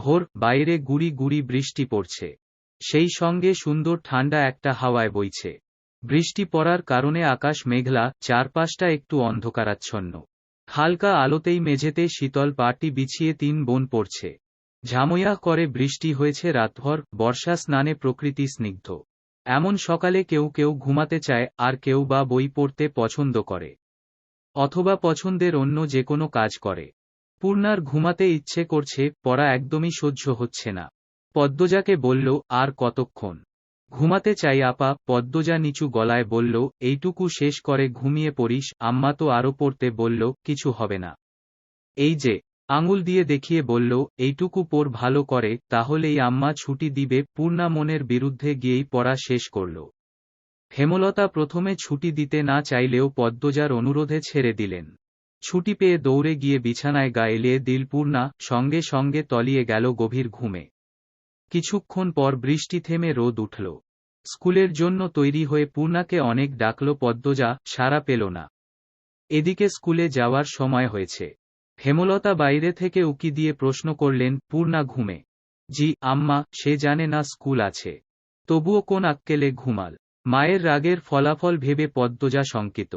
ভোর, বাইরে গুড়ি গুড়ি বৃষ্টি পড়ছে। সেই সঙ্গে সুন্দর ঠান্ডা একটা হাওয়ায় বইছে। বৃষ্টি পড়ার কারণে আকাশ মেঘলা, চারপাশটা একটু অন্ধকারাচ্ছন্ন। হালকা আলোতেই মেঝেতে শীতল পাটি বিছিয়ে তিন বোন পড়ছে। ঝাময়া করে বৃষ্টি হয়েছে রাতভর, বর্ষা স্নানে প্রকৃতি স্নিগ্ধ। এমন সকালে কেউ কেউ ঘুমাতে চায়, আর কেউ বা বই পড়তে পছন্দ করে। অথবা পছন্দের অন্য যে কোনো কাজ করে। পূর্ণার ঘুমাতে ইচ্ছে করছে, পড়া একদমই সহ্য হচ্ছে না। পদ্মজাকে বলল, আর কতক্ষণ? ঘুমাতে চাই, আপা, পদ্মজা নিচু গলায় বলল, এইটুকু শেষ করে ঘুমিয়ে পড়িস। আম্মা তো আরও পড়তে বলল, কিছু হবে না। এই যে, আঙুল দিয়ে দেখিয়ে বলল, এইটুকু পর ভালো করে, তাহলেই আম্মা ছুটি দিবে। পূর্ণা মনের বিরুদ্ধে গিয়েই পড়া শেষ করল। হেমলতা প্রথমে ছুটি দিতে না চাইলেও পদ্মজার অনুরোধে ছেড়ে দিলেন। ছুটি পেয়ে দৌড়ে গিয়ে বিছানায় গাইলে দিল পূর্ণা সঙ্গে সঙ্গে তলিয়ে গেল গভীর ঘুমে। কিছুক্ষণ পর বৃষ্টি থেমে রোদ উঠল। স্কুলের জন্য তৈরি হয়ে পূর্ণাকে অনেক ডাকল, পদ্মজা সারা পেল না। এদিকে স্কুলে যাওয়ার সময় হয়েছে। হেমলতা বাইরে থেকে উকি দিয়ে প্রশ্ন করলেন, পূর্ণা ঘুমে? জি, আম্মা, সে জানে না স্কুল আছে। তবুও কোন আক্কেলে ঘুমাল? মায়ের রাগের ফলাফল ভেবে পদ্মজা শঙ্কিত।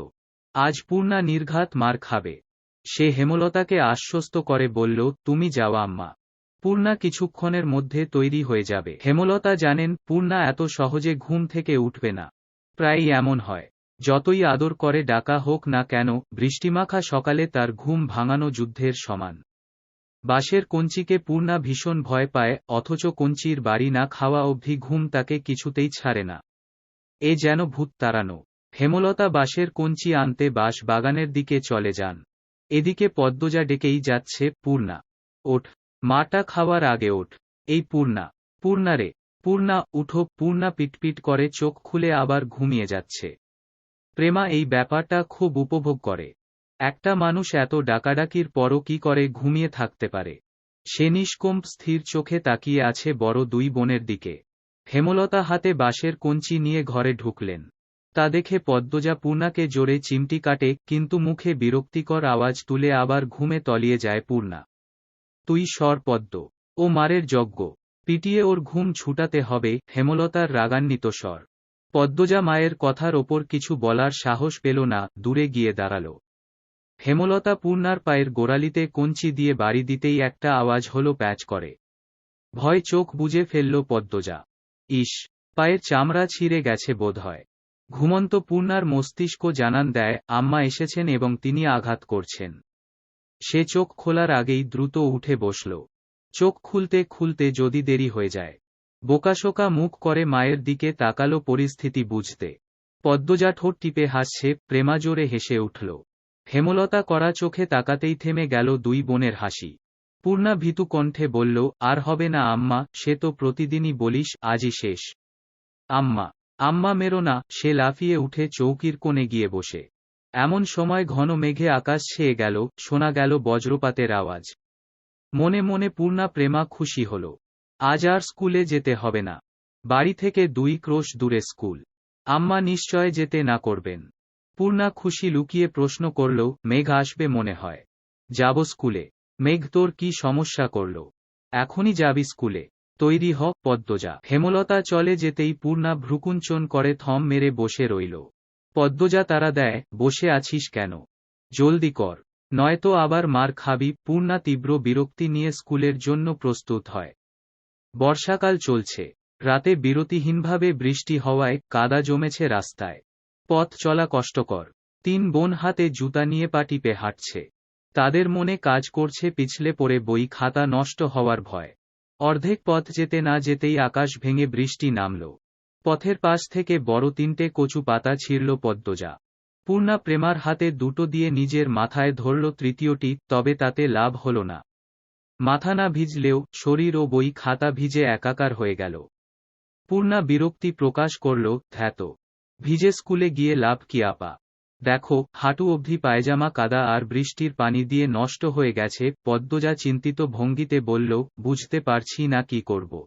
আজ পূর্ণা নির্ঘাত মার খাবে। সে হেমলতাকে আশ্বস্ত করে বলল, তুমি যাও আম্মা। পূর্ণা কিছুক্ষণের মধ্যে তৈরি হয়ে যাবে হেমলতা জানেন, পূর্ণা এত সহজে ঘুম থেকে উঠবে না। প্রায়ই এমন হয়। যতই আদর করে ডাকা হোক না কেন, বৃষ্টিমাখা সকালে তার ঘুম ভাঙানো যুদ্ধের সমান। বাসের কঞ্চিকে পূর্ণা ভীষণ ভয় পায়, অথচ কঞ্চির বাড়ি না খাওয়া অবধি ঘুম তাকে কিছুতেই ছাড়ে না। এ যেন ভূত তাড়ানো। হেমলতা বাঁশের কঞ্চি আনতে বাঁশ বাগানের দিকে চলে যান। এদিকে পদ্মজা ডেকেই যাচ্ছে পূর্ণা। ওঠ, মাটা খাওয়ার আগে ওঠ। এই পূর্ণা পূর্ণারে পূর্ণা, উঠো। পূর্ণা পিটপিট করে চোখ খুলে আবার ঘুমিয়ে যাচ্ছে। প্রেমা এই ব্যাপারটা খুব উপভোগ করে। একটা মানুষ এত ডাকাডাকির পরও কি করে ঘুমিয়ে থাকতে পারে? সে নিষ্কম্প স্থির চোখে তাকিয়ে আছে বড় দুই বোনের দিকে। হেমলতা হাতে বাঁশের কঞ্চি নিয়ে ঘরে ঢুকলেন। তা দেখে পদ্মজা পূর্ণাকে জোরে চিমটি কাটে, কিন্তু মুখে বিরক্তিকর আওয়াজ তুলে আবার ঘুমে তলিয়ে যায় পূর্ণা। তুই স্বর পদ্ম। ও মারের যজ্ঞ। পিটিয়ে ওর ঘুম ছুটাতে হবে, হেমলতার রাগান্বিত স্বর পদ্মজা মায়ের কথার ওপর কিছু বলার সাহস পেল না, দূরে গিয়ে দাঁড়াল। হেমলতা পূর্ণার পায়ের গোড়ালিতে কঞ্চি দিয়ে বাড়ি দিতেই একটা আওয়াজ হল প্যাচ করে। ভয় চোখ বুঝে ফেলল পদ্মজা। ইস, পায়ের চামড়া ছিঁড়ে গেছে বোধ হয় ঘুমন্ত পূর্ণার মস্তিষ্ক জানান দেয়, আম্মা এসেছেন এবং তিনি আঘাত করছেন। সে চোখ খোলার আগেই দ্রুত উঠে বসল। চোখ খুলতে খুলতে যদি দেরি হয়ে যায়। বোকাশোকা মুখ করে মায়ের দিকে তাকালো পরিস্থিতি বুঝতে। পদ্মজা ঠোঁট টিপে হাসছে, প্রেমাজোরে হেসে উঠল। হেমলতা করা চোখে তাকাতেই থেমে গেল দুই বোনের হাসি। পূর্ণা ভীতু কণ্ঠে বলল, আর হবে না আম্মা, সে তো প্রতিদিনই বলিস, আজই শেষ। আম্মা আম্মা মেরো না, সে লাফিয়ে উঠে চৌকির কোণে গিয়ে বসে। এমন সময় ঘন মেঘে আকাশ ছেয়ে গেল, শোনা গেল বজ্রপাতের আওয়াজ। মনে মনে পূর্ণা প্রেমা খুশি হল। আজ আর স্কুলে যেতে হবে না। বাড়ি থেকে দুই ক্রোশ দূরে স্কুল। আম্মা নিশ্চয় যেতে না করবেন। পূর্ণা খুশি লুকিয়ে প্রশ্ন করল, মেঘ আসবে মনে হয়। যাব স্কুলে। মেঘ তোর কি সমস্যা করল? এখনই যাবি স্কুলে। তৈরি হ, পদ্মজা। হেমলতা চলে যেতেই পূর্ণা ভ্রুকুঞ্চন করে থম মেরে বসে রইল। পদ্মজা তারা দেয়, বসে আছিস কেন? জলদি কর। নয়তো আবার মার খাবি। পূর্ণা তীব্র বিরক্তি নিয়ে স্কুলের জন্য প্রস্তুত হয়। বর্ষাকাল চলছে। রাতে বিরতিহীনভাবে বৃষ্টি হওয়ায় কাদা জমেছে রাস্তায়। পথ চলা কষ্টকর। তিন বোন হাতে জুতা নিয়ে পাটিপে হাঁটছে। তাদের মনে কাজ করছে, পিছলে পড়ে বই খাতা নষ্ট হওয়ার ভয়। অর্ধেক পথ যেতে না যেতেই আকাশ ভেঙে বৃষ্টি নামল। পথের পাশ থেকে বড় তিনটে কচু পাতা ছিঁড়ল পদ্মজা। পূর্ণা প্রেমার হাতে দুটো দিয়ে নিজের মাথায় ধরল তৃতীয়টি, তবে তাতে লাভ হল না। মাথা না ভিজলেও শরীর ও বই খাতা ভিজে একাকার হয়ে গেল। পূর্ণা বিরক্তি প্রকাশ করল, ধ্যাত। ভিজে স্কুলে গিয়ে লাভ কি আপা? দেখো, হাঁটু অবধি পায়জামা, কাদা আর বৃষ্টির পানি দিয়ে নষ্ট হয়ে গেছে, পদ্মজা চিন্তিত ভঙ্গিতে বলল, বুঝতে পারছি না কি করব।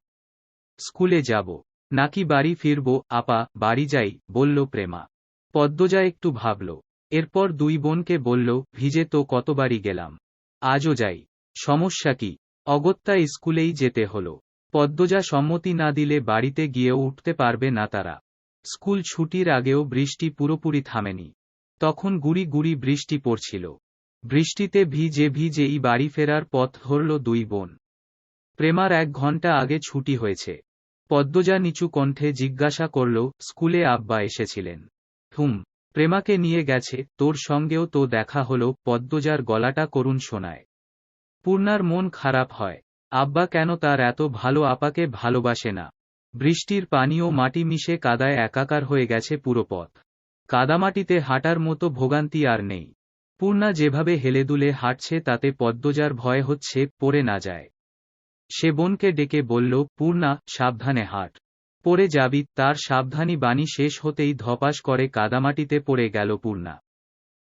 স্কুলে যাব। নাকি বাড়ি ফিরব? আপা, বাড়ি যাই, বলল প্রেমা। পদ্মজা একটু ভাবল। এরপর দুই বোনকে বলল, ভিজে তো কতবারই গেলাম। আজও যাই। সমস্যা কি? অগত্যা স্কুলেই যেতে হলো। পদ্মজা সম্মতি না দিলে বাড়িতে গিয়েও উঠতে পারবে না তারা। স্কুল ছুটির আগেও বৃষ্টি পুরোপুরি থামেনি। তখন গুড়ি গুড়ি বৃষ্টি পড়ছিল। বৃষ্টিতে ভিজে ভিজেই বাড়ি ফেরার পথ ধরল দুই বোন। প্রেমার এক ঘণ্টা আগে ছুটি হয়েছে। পদ্মজা নিচু কণ্ঠে জিজ্ঞাসা করল, স্কুলে আব্বা এসেছিলেন? হুম, প্রেমাকে নিয়ে গেছে, তোর সঙ্গেও তো দেখা হলো, পদ্মজার গলাটা করুণ শোনায়। পূর্ণার মন খারাপ হয়। আব্বা কেন তার এত ভালো আপাকে ভালোবাসে না? বৃষ্টির পানি ও মাটি মিশে কাদায় একাকার হয়ে গেছে পুরো পথ। কাদামাটিতে হাঁটার মতো ভোগান্তি আর নেই। পূর্ণা যেভাবে হেলেদুলে হাঁটছে তাতে পদ্মজার ভয় হচ্ছে, পড়ে না যায়। সে বোনকে ডেকে বলল, পূর্ণা, সাবধানে হাঁট। পড়ে যাবি, তার সাবধানী বাণী শেষ হতেই ধপাস করে কাদামাটিতে পড়ে গেল পূর্ণা।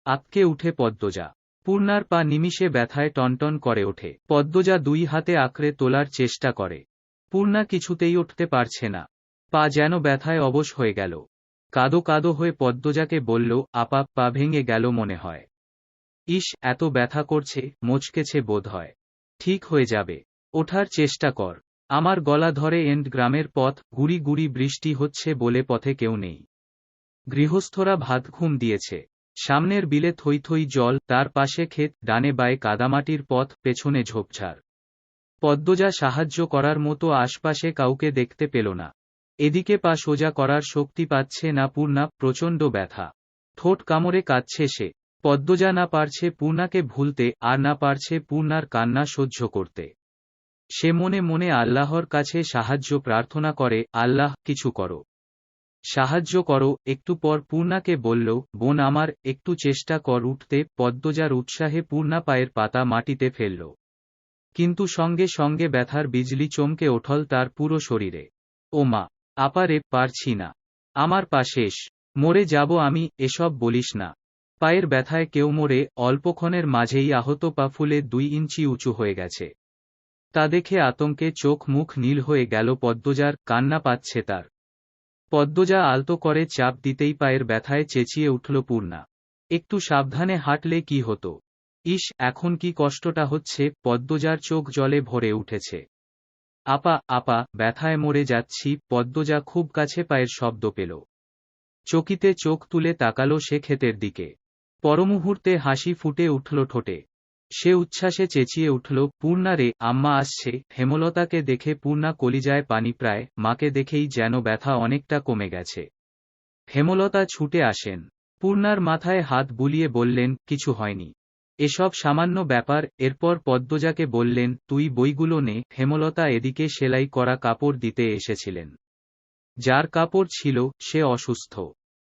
আতকে উঠে পদ্মজা। পূর্ণার পা নিমিষে ব্যথায় টনটন করে ওঠে। পদ্মজা দুই হাতে আঁকড়ে তোলার চেষ্টা করে। পূর্ণা কিছুতেই উঠতে পারছে না। পা যেন ব্যথায় অবশ হয়ে গেল। কাদো কাদো হয়ে পদ্মজাকে বলল, আপা, পা ভেঙে গেল মনে হয়। ইস, এত ব্যথা করছে, মোচকেছে বোধ হয়। ঠিক হয়ে যাবে। ওঠার চেষ্টা কর। আমার গলা ধরে এন্ড গ্রামের পথ, গুড়ি গুড়ি বৃষ্টি হচ্ছে বলে পথে কেউ নেই। গৃহস্থরা ভাত ঘুম দিয়েছে। সামনের বিলে থই থই জল, তার পাশে ক্ষেত, ডানে বায়ে কাদামাটির পথ, পেছনে ঝোপঝাড়। পদ্মজা সাহায্য করার মতো আশপাশে কাউকে দেখতে পেল না। এদিকে পা সোজা করার শক্তি পাচ্ছে না পূর্ণা, প্রচণ্ড ব্যথা। ঠোঁট কামড়ে কাঁদছে সে। পদ্মজা না পারছে পূর্ণাকে ভুলতে, আর না পারছে পূর্ণার কান্না সহ্য করতে। সে মনে মনে আল্লাহর কাছে সাহায্য প্রার্থনা করে, আল্লাহ, কিছু করো। সাহায্য করো। একটু পর পূর্ণাকে বলল, বোন আমার, একটু চেষ্টা কর উঠতে। পদ্মজার উৎসাহে পূর্ণা পায়ের পাতা মাটিতে ফেলল। কিন্তু সঙ্গে সঙ্গে ব্যথার বিজলি চমকে ওঠল তার পুরো শরীরে। ও মা আপারে পারছি না। আমার পা শেষ। মরে যাব আমি, এসব বলিস না। পায়ের ব্যথায় কেউ মরে, অল্পক্ষণের মাঝেই আহত পা ফুলে দুই ইঞ্চি উঁচু হয়ে গেছে। তা দেখে আতঙ্কে চোখ মুখ নীল হয়ে গেল পদ্মজার, কান্না পাচ্ছে তার। পদ্মজা আলতো করে চাপ দিতেই পায়ের ব্যথায় চেঁচিয়ে উঠল পূর্ণা। একটু সাবধানে হাঁটলে কি হতো? ইস, এখন কি কষ্টটা হচ্ছে? পদ্মজার চোখ জলে ভরে উঠেছে। আপা আপা, ব্যথায় মরে যাচ্ছি, পদ্মজা খুব কাছে পায়ের শব্দ পেল। চকিতে চোখ তুলে তাকালো সে ক্ষেতের দিকে। পরমুহূর্তে হাসি ফুটে উঠল ঠোঁটে। সে উচ্ছ্বাসে চেঁচিয়ে উঠল, পূর্ণা রে, আম্মা আসছে, হেমলতাকে দেখে পূর্ণা কলিজায় পানি প্রায়, মাকে দেখেই যেন ব্যথা অনেকটা কমে গেছে। হেমলতা ছুটে আসেন। পূর্ণার মাথায় হাত বুলিয়ে বললেন, কিছু হয়নি। এসব সামান্য ব্যাপার, এরপর পদ্মজাকে বললেন, তুই বইগুলো নে। হেমলতা এদিকে সেলাই করা কাপড় দিতে এসেছিলেন। যার কাপড় ছিল, সে অসুস্থ।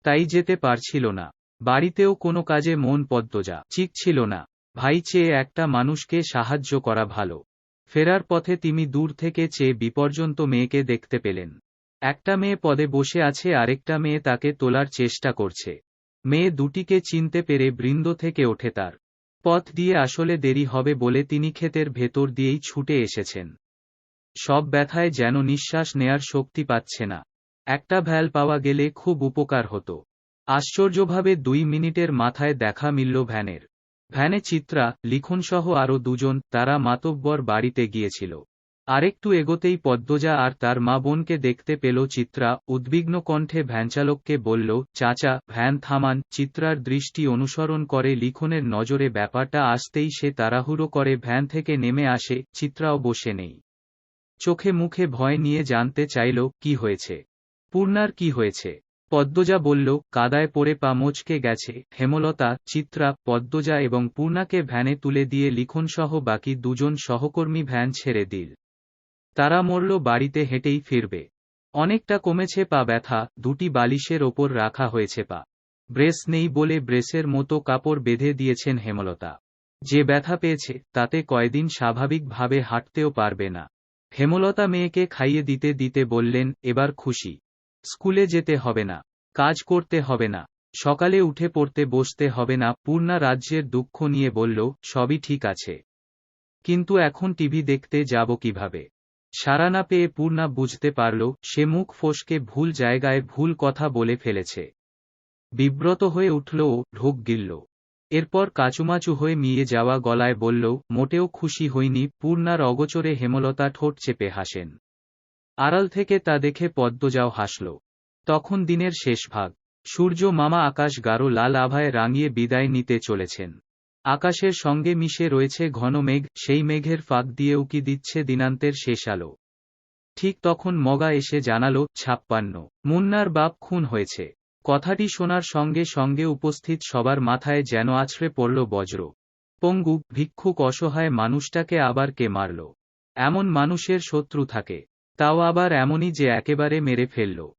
তাই যেতে পারছিল না। বাড়িতেও কোনো কাজে মন পদ্মজা। ঠিক ছিল না। ভাই চেয়ে একটা মানুষকে সাহায্য করা ভালো। ফেরার পথে তিনি দূর থেকে চেয়ে বিপর্যন্ত মেয়েকে দেখতে পেলেন। একটা মেয়ে পদে বসে আছে, আরেকটা মেয়ে তাকে তোলার চেষ্টা করছে। মেয়ে দুটিকে চিনতে পেরে বৃন্দ থেকে ওঠে তার। পথ দিয়ে আসলে দেরি হবে বলে তিনি ক্ষেতের ভেতর দিয়েই ছুটে এসেছেন। সব ব্যথায় যেন নিঃশ্বাস নেয়ার শক্তি পাচ্ছে না। একটা ভ্যাল পাওয়া গেলে খুব উপকার হতো। আশ্চর্যভাবে দুই মিনিটের মাথায় দেখা মিলল ভ্যানের। ভ্যানে চিত্রা, লিখনসহ আরও দুজন, তারা মাতব্বর বাড়িতে গিয়েছিল। আরেকটু এগোতেই পদ্মজা আর তার মা বোনকে দেখতে পেল চিত্রা। উদ্বিগ্ন কণ্ঠে ভ্যানচালককে বলল, চাচা, ভ্যান থামান। চিত্রার দৃষ্টি অনুসরণ করে লিখনের নজরে ব্যাপারটা আসতেই সে তাড়াহুড়ো করে ভ্যান থেকে নেমে আসে। চিত্রাও বসে নেই। চোখে মুখে ভয় নিয়ে জানতে চাইল, কি হয়েছে? পূর্ণার কি হয়েছে? পদ্মজা বলল, কাদায় পড়ে পা মোচকে গেছে। হেমলতা, চিত্রা, পদ্মজা এবং পূর্ণাকে ভ্যানে তুলে দিয়ে লিখনসহ বাকি দুজন সহকর্মী ভ্যান ছেড়ে দিল। তারা মরল বাড়িতে হেঁটেই ফিরবে। অনেকটা কমেছে পা ব্যথা, দুটি বালিশের ওপর রাখা হয়েছে পা। ব্রেস নেই বলে ব্রেসের মতো কাপড় বেঁধে দিয়েছেন হেমলতা। যে ব্যথা পেয়েছে, তাতে কয়দিন স্বাভাবিকভাবে হাঁটতেও পারবে না। হেমলতা মেয়েকে খাইয়ে দিতে দিতে বললেন, এবার খুশি। স্কুলে যেতে হবে না। কাজ করতে হবে না। সকালে উঠে পড়তে বসতে হবে না। পূর্ণা রাজ্যের দুঃখ নিয়ে বলল, সবই ঠিক আছে। কিন্তু এখন টিভি দেখতে যাব কীভাবে? সারা না পেয়ে পূর্ণা বুঝতে পারল, সে মুখ ফোসকে ভুল জায়গায় ভুল কথা বলে ফেলেছে। বিব্রত হয়ে উঠল ও ঢোক গিলল। এরপর কাচুমাচু হয়ে মিয়ে যাওয়া গলায় বলল, মোটেও খুশি হইনি, পূর্ণার অগোচরে হেমলতা ঠোঁট চেপে হাসেন। আড়াল থেকে তা দেখে পদ্মজাও হাসল। তখন দিনের শেষ ভাগ। সূর্য মামা আকাশ গাঢ় লাল আভায় রাঙিয়ে বিদায় নিতে চলেছেন। আকাশের সঙ্গে মিশে রয়েছে ঘন মেঘ, সেই মেঘের ফাঁক দিয়ে উকি দিচ্ছে দিনান্তের শেষ আলো। ঠিক তখন মগা এসে জানালো, ছাপ্পান্ন। মুন্নার বাপ খুন হয়েছে। কথাটি শোনার সঙ্গে সঙ্গে উপস্থিত সবার মাথায় যেন আছড়ে পড়ল বজ্র। পঙ্গু, ভিক্ষুক অসহায় মানুষটাকে আবার কে মারল? এমন মানুষের শত্রু থাকে। তাও আবার এমনই যে একেবারে মেরে ফেলল।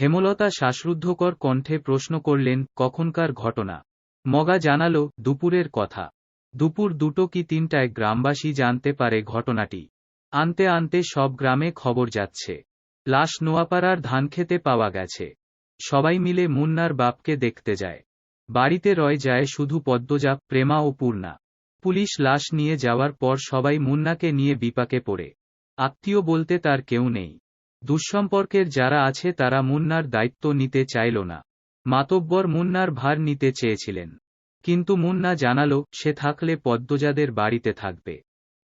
হেমলতা শ্বাসরুদ্ধকর কণ্ঠে প্রশ্ন করলেন, কখনকার ঘটনা? মগা জানালো, দুপুরের কথা। দুপুর দুটো কি তিনটায় গ্রামবাসী জানতে পারে ঘটনাটি। আনতে আনতে সব গ্রামে খবর যাচ্ছে। লাশ নোয়াপাড়ার ধান খেতে পাওয়া গেছে। সবাই মিলে মুন্নার বাপকে দেখতে যায়। বাড়িতে রয় যায় শুধু পদ্মজা, প্রেমা ও পূর্ণা। পুলিশ লাশ নিয়ে যাওয়ার পর সবাই মুন্নাকে নিয়ে বিপাকে পড়ে। আত্মীয় বলতে তার কেউ নেই। দুঃসম্পর্কের যারা আছে তারা মুন্নার দায়িত্ব নিতে চাইল না। মাতব্বর মুন্নার ভার নিতে চেয়েছিলেন। কিন্তু মুন্না জানালো, সে থাকলে পদ্মজাদের বাড়িতে থাকবে।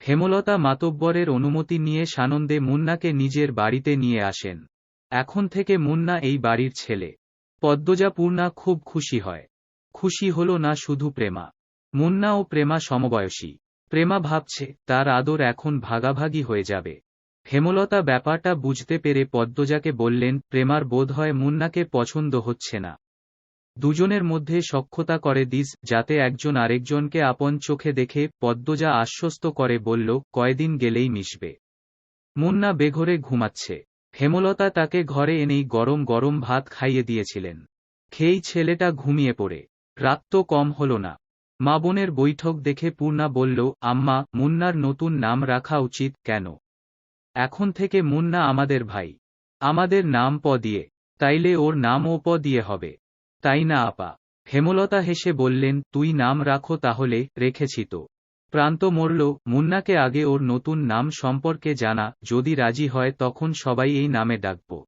হেমলতা মাতব্বরের অনুমতি নিয়ে সানন্দে মুন্নাকে নিজের বাড়িতে নিয়ে আসেন। এখন থেকে মুন্না এই বাড়ির ছেলে। পদ্মজা পূর্ণা খুব খুশি হয়। খুশি হল না শুধু প্রেমা। মুন্না ও প্রেমা সমবয়সী। প্রেমা ভাবছে, তার আদর এখন ভাগাভাগি হয়ে যাবে। হেমলতা ব্যাপারটা বুঝতে পেরে পদ্মজাকে বললেন, প্রেমার বোধ হয় মুন্নাকে পছন্দ হচ্ছে না। দুজনের মধ্যে সক্ষতা করে দিস, যাতে একজন আরেকজনকে আপন চোখে দেখে পদ্মজা আশ্বস্ত করে বলল, কয়দিন গেলেই মিশবে? মুন্না বেঘরে ঘুমাচ্ছে। হেমলতা তাকে ঘরে এনেই গরম গরম ভাত খাইয়ে দিয়েছিলেন। খেয়েই ছেলেটা ঘুমিয়ে পড়ে। রাত তো কম হল না। মা বোনের বৈঠক দেখে পূর্ণা বলল, আম্মা, মুন্নার নতুন নাম রাখা উচিত কেন? এখন থেকে মুন্না আমাদের ভাই। আমাদের নাম প দিয়ে। তাইলে ওর নাম ও প দিয়ে হবে। তাই না, আপা? হেমলতা হেসে বললেন, তুই নাম রাখো তাহলে, রেখেছি তো। প্রান্ত মরল, মুন্নাকে আগে ওর নতুন নাম সম্পর্কে জানা, যদি রাজি হয় তখন সবাই এই নামে ডাকব।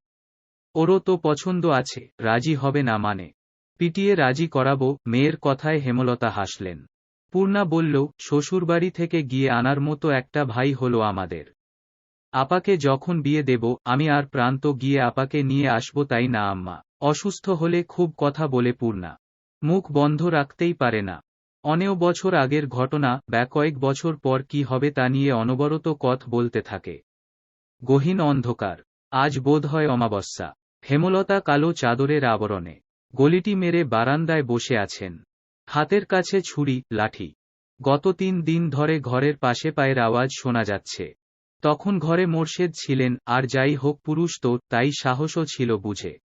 ওরও তো পছন্দ আছে, রাজি হবে না মানে। পিটিয়ে রাজি করাবো, মেয়ের কথায় হেমলতা হাসলেন। পূর্ণা বলল, শ্বশুরবাড়ি থেকে গিয়ে আনার মতো একটা ভাই হলো আমাদের। আপাকে যখন বিয়ে দেব, আমি আর প্রান্ত গিয়ে আপাকে নিয়ে আসব তাই না, আম্মা? অসুস্থ হলে খুব কথা বলে পূর্ণা। মুখ বন্ধ রাখতেই পারে না। অনেক বছর আগের ঘটনা ব্যা কয়েক বছর পর কি হবে তা নিয়ে অনবরত কথ বলতে থাকে। গহীন অন্ধকার। আজ বোধ হয় অমাবস্যা। হেমলতা কালো চাদরের আবরণে। গলিটি মেরে বারান্দায় বসে আছেন। হাতের কাছে ছুরি, লাঠি। গত তিন দিন ধরে ঘরের পাশে পায়ের আওয়াজ শোনা যাচ্ছে। তখন ঘরে মোর্শেদ ছিলেন, আর যাই হোক পুরুষ তো, তাই সাহসও ছিল বুঝে।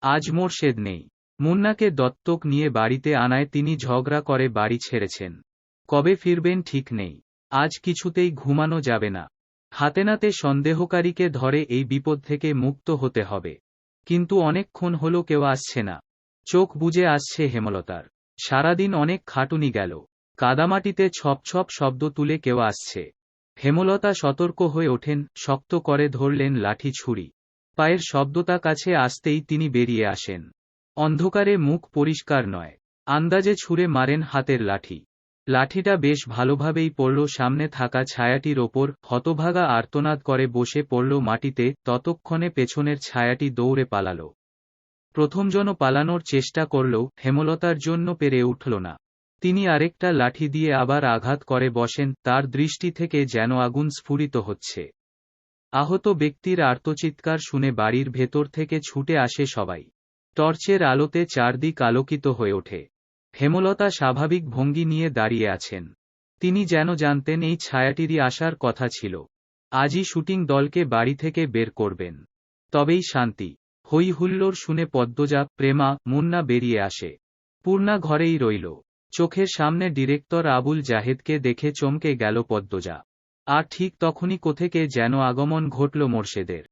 আজ মোর্শেদ নেই। মুন্নাকে দত্তক নিয়ে বাড়িতে আনায় তিনি ঝগড়া করে বাড়ি ছেড়েছেন। কবে ফিরবেন ঠিক নেই। আজ কিছুতেই ঘুমানো যাবে না। হাতে নাতে সন্দেহকারীকে ধরে এই বিপদ থেকে মুক্ত হতে হবে। কিন্তু অনেকক্ষণ হল কেউ আসছে না। চোখ বুঝে আসছে হেমলতার। সারাদিন অনেক খাটুনি গেল। কাদামাটিতে ছপ ছপ শব্দ তুলে কেউ আসছে। হেমলতা সতর্ক হয়ে ওঠেন, শক্ত করে ধরলেন লাঠি ছুরি। পায়ের শব্দতা কাছে আসতেই তিনি বেরিয়ে আসেন। অন্ধকারে মুখ পরিষ্কার নয়। আন্দাজে ছুঁড়ে মারেন হাতের লাঠি। লাঠিটা বেশ ভালোভাবেই পড়ল সামনে থাকা ছায়াটির ওপর, হতভাগা আর্তনাদ করে বসে পড়ল মাটিতে, ততক্ষণে পেছনের ছায়াটি দৌড়ে পালাল। প্রথমজন পালানোর চেষ্টা করলেও হেমলতার জন্য পেরে উঠল না। তিনি আরেকটা লাঠি দিয়ে আবার আঘাত করে বসেন, তার দৃষ্টি থেকে যেন আগুন স্ফুরিত হচ্ছে। আহত ব্যক্তির আর্তচিৎকার শুনে বাড়ির ভেতর থেকে ছুটে আসে সবাই। টর্চের আলোতে চারদিক আলোকিত হয়ে ওঠে। হেমলতা স্বাভাবিক ভঙ্গি নিয়ে দাঁড়িয়ে আছেন। তিনি যেন জানতেন এই ছায়াটিরই আসার কথা ছিল। আজই শুটিং দলকে বাড়ি থেকে বের করবেন। তবেই শান্তি। হই হুল্লোর শুনে পদ্মজা, প্রেমা, মুন্না বেরিয়ে আসে। পূর্ণা ঘরেই রইল। চোখের সামনে ডিরেক্টর আবুল জাহেদকে দেখে চমকে গেল পদ্মজা। আর ঠিক তখনই কোথেকে যেন আগমন ঘটল মোর্শেদের।